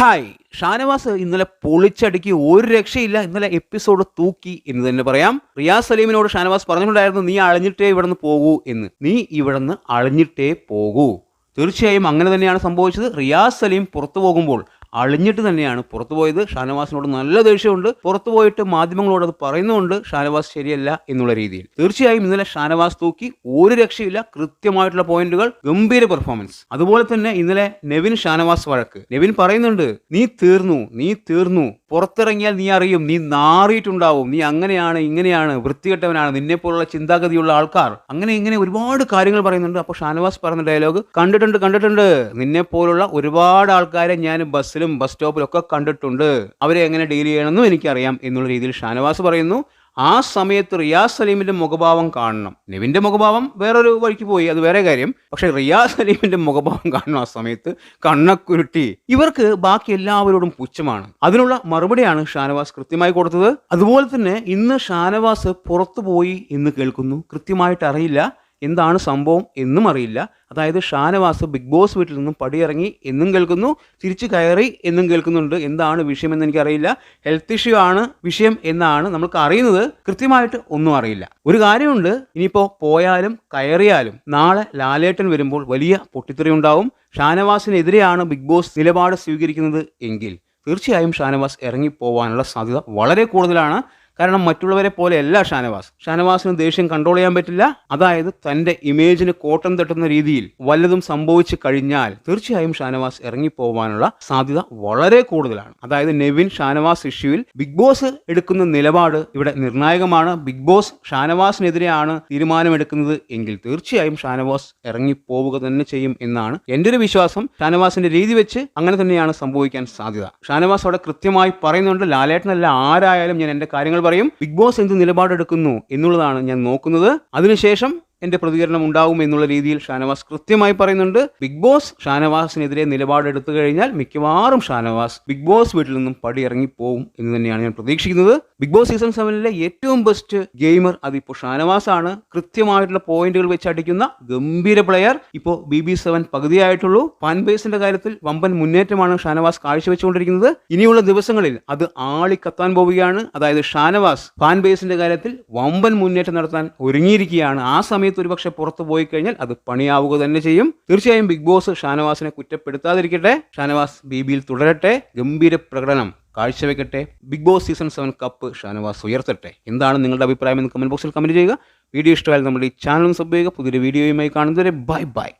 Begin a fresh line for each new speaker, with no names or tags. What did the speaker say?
Hi. Shanavas ഇന്നലെ പൊളിച്ചടുക്കി ഒരു രക്ഷയില്ല. ഇന്നലെ എപ്പിസോഡ് തൂക്കി എന്ന് തന്നെ പറയാം. റിയാസ് സലീമിനോട് ഷാനവാസ് പറഞ്ഞിട്ടുണ്ടായിരുന്നു നീ അളഞ്ഞിട്ടേ ഇവിടുന്ന് പോകൂ എന്ന്. നീ ഇവിടുന്ന് അളഞ്ഞിട്ടേ പോകൂ. തീർച്ചയായും അങ്ങനെ തന്നെയാണ് സംഭവിച്ചത്. റിയാസ് സലീം പുറത്തു പോകുമ്പോൾ അളിഞ്ഞിട്ട് തന്നെയാണ് പുറത്തു പോയത്. ഷാനവാസിനോട് നല്ല ദേഷ്യമുണ്ട്. പുറത്തു പോയിട്ട് മാധ്യമങ്ങളോട് അത് പറയുന്നുണ്ട് ഷാനവാസ് ശരിയല്ല എന്നുള്ള രീതിയിൽ. തീർച്ചയായും ഇന്നലെ ഷാനവാസ് തൂക്കി ഒരു രക്ഷയില്ല. കൃത്യമായിട്ടുള്ള പോയിന്റുകൾ ഗംഭീര പെർഫോമൻസ്. അതുപോലെ തന്നെ ഇന്നലെ നെവിൻ ഷാനവാസ് വഴക്ക്. നെവിൻ പറയുന്നുണ്ട് നീ തീർന്നു നീ തീർന്നു. പുറത്തിറങ്ങിയാൽ നീ അറിയും നീ നാറിയിട്ടുണ്ടാവും. നീ അങ്ങനെയാണ് ഇങ്ങനെയാണ് വൃത്തികെട്ടവനാണ് നിന്നെപ്പോലുള്ള ചിന്താഗതിയുള്ള ആൾക്കാർ. അങ്ങനെ ഇങ്ങനെ ഒരുപാട് കാര്യങ്ങൾ പറയുന്നുണ്ട്. അപ്പോൾ ഷാനവാസ് പറഞ്ഞ ഡയലോഗ് കണ്ടിട്ടുണ്ട് കണ്ടിട്ടുണ്ട്. നിന്നെപ്പോലുള്ള ഒരുപാട് ആൾക്കാരെ ഞാൻ ബസ്സിലും ബസ് സ്റ്റോപ്പിലൊക്കെ കണ്ടിട്ടുണ്ട്. അവരെ എങ്ങനെ ഡീൽ ചെയ്യണമെന്നും എനിക്കറിയാം എന്നുള്ള രീതിയിൽ ഷാനവാസ് പറയുന്നു. ആ സമയത്ത് റിയാസ് സലീമിന്റെ മുഖഭാവം കാണണം. നിവിന്റെ മുഖഭാവം വേറൊരു വഴിക്ക് പോയി അത് വേറെ കാര്യം. പക്ഷെ റിയാസ് സലീമിന്റെ മുഖഭാവം കാണണം ആ സമയത്ത്. കണ്ണക്കുരുട്ടി. ഇവർക്ക് ബാക്കി എല്ലാവരോടും പുച്ഛമാണ്. അതിനുള്ള മറുപടിയാണ് ഷാനവാസ് കൃത്യമായി കൊടുത്തത്. അതുപോലെ തന്നെ ഇന്ന് ഷാനവാസ് പുറത്തു പോയി എന്ന് കേൾക്കുന്നു. കൃത്യമായിട്ട് അറിയില്ല. എന്താണ് സംഭവം എന്നും അറിയില്ല. അതായത് ഷാനവാസ് ബിഗ് ബോസ് വീട്ടിൽ നിന്നും പടിയിറങ്ങി എന്നും കേൾക്കുന്നു തിരിച്ചു കയറി എന്നും കേൾക്കുന്നുണ്ട്. എന്താണ് വിഷയമെന്ന് എനിക്കറിയില്ല. ഹെൽത്ത് ഇഷ്യൂ ആണ് വിഷയം എന്നാണ് നമ്മൾക്ക് അറിയുന്നത്. കൃത്യമായിട്ട് ഒന്നും അറിയില്ല. ഒരു കാര്യമുണ്ട് ഇനിയിപ്പോൾ പോയാലും കയറിയാലും നാളെ ലാലേട്ടൻ വരുമ്പോൾ വലിയ പൊട്ടിത്തെറി ഉണ്ടാവും. ഷാനവാസിനെതിരെയാണ് ബിഗ് ബോസ് നിലപാട് സ്വീകരിക്കുന്നത് എങ്കിൽ തീർച്ചയായും ഷാനവാസ് ഇറങ്ങിപ്പോവാനുള്ള സാധ്യത വളരെ കൂടുതലാണ്. കാരണം മറ്റുള്ളവരെ പോലെയല്ല ഷാനവാസ്. ഷാനവാസിന് ദേഷ്യം കൺട്രോൾ ചെയ്യാൻ പറ്റില്ല. അതായത് തന്റെ ഇമേജിന് കോട്ടം തട്ടുന്ന രീതിയിൽ വല്ലതും സംഭവിച്ചു കഴിഞ്ഞാൽ തീർച്ചയായും ഷാനവാസ് ഇറങ്ങിപ്പോവാനുള്ള സാധ്യത വളരെ കൂടുതലാണ്. അതായത് നെവിൻ ഷാനവാസ് ഇഷ്യൂവിൽ ബിഗ് ബോസ് എടുക്കുന്ന നിലപാട് ഇവിടെ നിർണായകമാണ്. ബിഗ് ബോസ് ഷാനവാസിനെതിരെയാണ് തീരുമാനമെടുക്കുന്നത് എങ്കിൽ തീർച്ചയായും ഷാനവാസ് ഇറങ്ങിപ്പോവുക തന്നെ ചെയ്യും എന്നാണ് എന്റെ ഒരു വിശ്വാസം. ഷാനവാസിന്റെ രീതി വെച്ച് അങ്ങനെ തന്നെയാണ് സംഭവിക്കാൻ സാധ്യത. ഷാനവാസ് അവിടെ കൃത്യമായി പറയുന്നുണ്ട്. ലാലേട്ടനല്ല ആരായാലും ഞാൻ എന്റെ കാര്യങ്ങൾ പറയും ബിഗ് ബോസ് എന്ത് നിലപാടെടുക്കുന്നു എന്നുള്ളതാണ് ഞാൻ നോക്കുന്നത്. അതിനുശേഷം എന്റെ പ്രതികരണം ഉണ്ടാവും എന്നുള്ള രീതിയിൽ ഷാനവാസ് കൃത്യമായി പറയുന്നുണ്ട്. ബിഗ് ബോസ് ഷാനവാസിനെതിരെ നിലപാടെടുത്തു കഴിഞ്ഞാൽ മിക്കവാറും ഷാനവാസ് ബിഗ് ബോസ് വീട്ടിൽ നിന്നും പടിയിറങ്ങി പോവും എന്ന് തന്നെയാണ് ഞാൻ പ്രതീക്ഷിക്കുന്നത്. ബിഗ് ബോസ് സീസൺ സെവനിലെ ഏറ്റവും ബെസ്റ്റ് ഗെയിമർ അതിപ്പോ ഷാനവാസ് ആണ് കൃത്യമായിട്ടുള്ള പോയിന്റുകൾ വെച്ച് അടിക്കുന്ന ഗംഭീര പ്ലെയർ ഇപ്പോ ബി ബി സെവൻ പകുതിയായിട്ടുള്ളൂ. ഫാൻ ബേസിന്റെ കാര്യത്തിൽ വമ്പൻ മുന്നേറ്റമാണ് ഷാനവാസ് കാഴ്ചവെച്ചുകൊണ്ടിരിക്കുന്നത്. ഇനിയുള്ള ദിവസങ്ങളിൽ അത് ആളിക്കത്താൻ പോവുകയാണ്. അതായത് ഷാനവാസ് ഫാൻ ബേസിന്റെ കാര്യത്തിൽ വമ്പൻ മുന്നേറ്റം നടത്താൻ ഒരുങ്ങിയിരിക്കുകയാണ്. ആ സമയത്ത് ഒരുപക്ഷെ പുറത്തു പോയി കഴിഞ്ഞാൽ അത് പണിയാവുക തന്നെ ചെയ്യും. തീർച്ചയായും ബിഗ് ബോസ് ഷാനവാസിനെ കുറ്റപ്പെടുത്താതിരിക്കട്ടെ. ഷാനവാസ് ബി ബിയിൽ തുടരട്ടെ. ഗംഭീര പ്രകടനം. കാഴ്ചവെക്കട്ടെ. Bigg Boss season seven cup Shanavas ഉയർത്തട്ടെ. എന്താണ് നിങ്ങളുടെ അഭിപ്രായം എന്ന് കമന്റ് ബോക്സിൽ കമന്റ് ചെയ്യുക. വീഡിയോ ഇഷ്ടമായാലും നമ്മുടെ ഈ ചാനലും സബ് ചെയ്യുക. പുതിയൊരു വീഡിയോയുമായി കാണുന്നവരെ ബൈ ബൈ